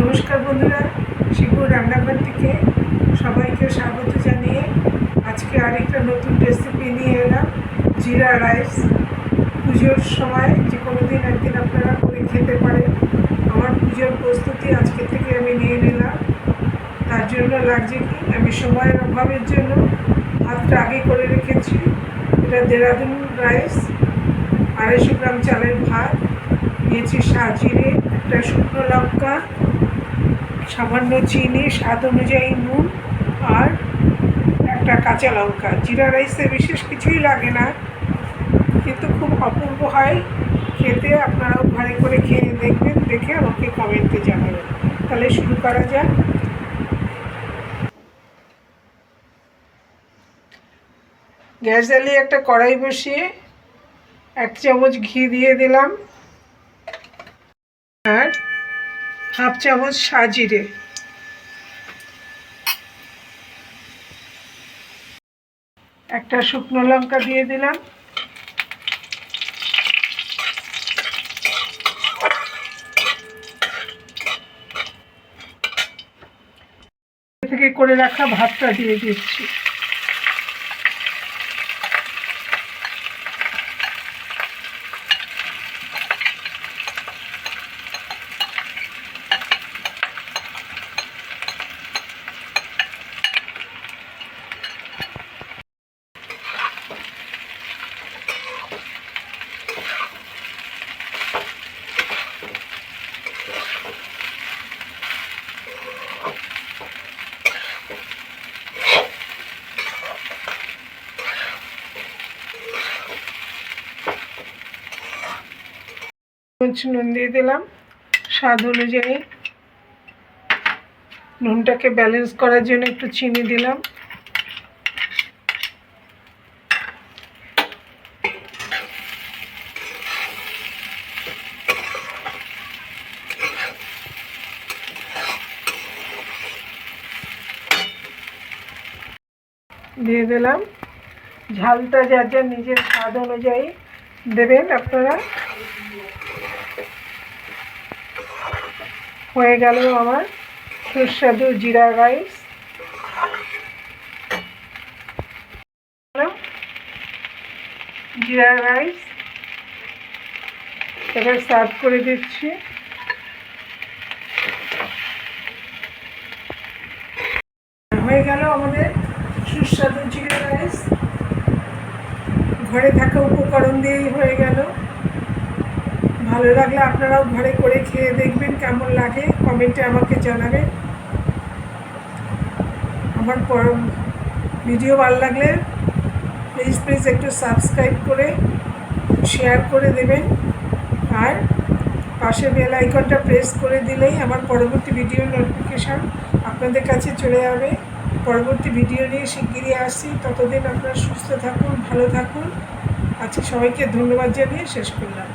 নমস্কার বন্ধুরা, শিবুর রান্নাঘর থেকে সবাইকে স্বাগত জানিয়ে আজকে আরেকটা নতুন রেসিপি নিয়ে এলাম, জিরা রাইস। পুজোর সময় যে কোনো দিন একদিন আপনারা করে খেতে পারেন। আমার পুজোর প্রস্তুতি আজকে থেকে আমি নিয়ে নিলাম। তার জন্য লাগছে কি, আমি সময়ের অভাবের জন্য ভাতটা আগে করে রেখেছি। এটা দেরাদুন রাইস, আড়াইশো গ্রাম চালের ভাত, নিয়েছি সাজিরে, একটা শুকনো লঙ্কা সামান্য চিনি, স্বাদ অনুযায়ী নুন আর একটা কাঁচা লঙ্কা। জিরা রাইসে বিশেষ কিছুই লাগে না, কিন্তু খুব অপূর্ব হয়। খেতে আপনারাও ঘরে করে খেয়ে দেখবেন, দেখে আমাকে কমেন্টে জানাবেন। তাহলে শুরু করা যাক। গ্যাস জ্বালিয়ে একটা কড়াই বসিয়ে এক চামচ ঘি দিয়ে দিলাম আর হাফ চামচ সাজিরে। একটা শুকনো লঙ্কা দিয়ে দিলাম। থেকে করে রাখা ভাতটা দিয়ে দিচ্ছি। চামচ নুন দিয়ে দিলাম। স্বাদ অনুযায়ী নুনটাকে ব্যালেন্স করার জন্য একটু চিনি দিলাম। দিয়ে দিলাম। ঝালটা যা যা নিজের স্বাদ অনুযায়ী দেবেন আপনারা। হয়ে গেল আমার সুস্বাদু জিরা রাইস। জিরা রাইস এবার সার্ভ করে দিচ্ছি। হয়ে গেল আমাদের সুস্বাদু জিরা রাইস। ঘরে থাকা উপকরণ দিয়েই ভালো লাগলে আপনারাও ঘরে করে খেয়ে দেখবেন কেমন লাগে, কমেন্টে আমাকে জানাবেন। আমার পর ভিডিও ভালো লাগলে প্লিজ প্লিজ একটু সাবস্ক্রাইব করে শেয়ার করে দেবেন। আর পাশে বেল আইকনটা প্রেস করে দিলেই আমার পরবর্তী ভিডিও নোটিফিকেশান আপনাদের কাছে চলে যাবে। পরবর্তী ভিডিও নিয়ে শিগগিরই আসছি। ততদিন আপনারা সুস্থ থাকুন, ভালো থাকুন। আজকে সবাইকে ধন্যবাদ জানিয়ে শেষ করলাম।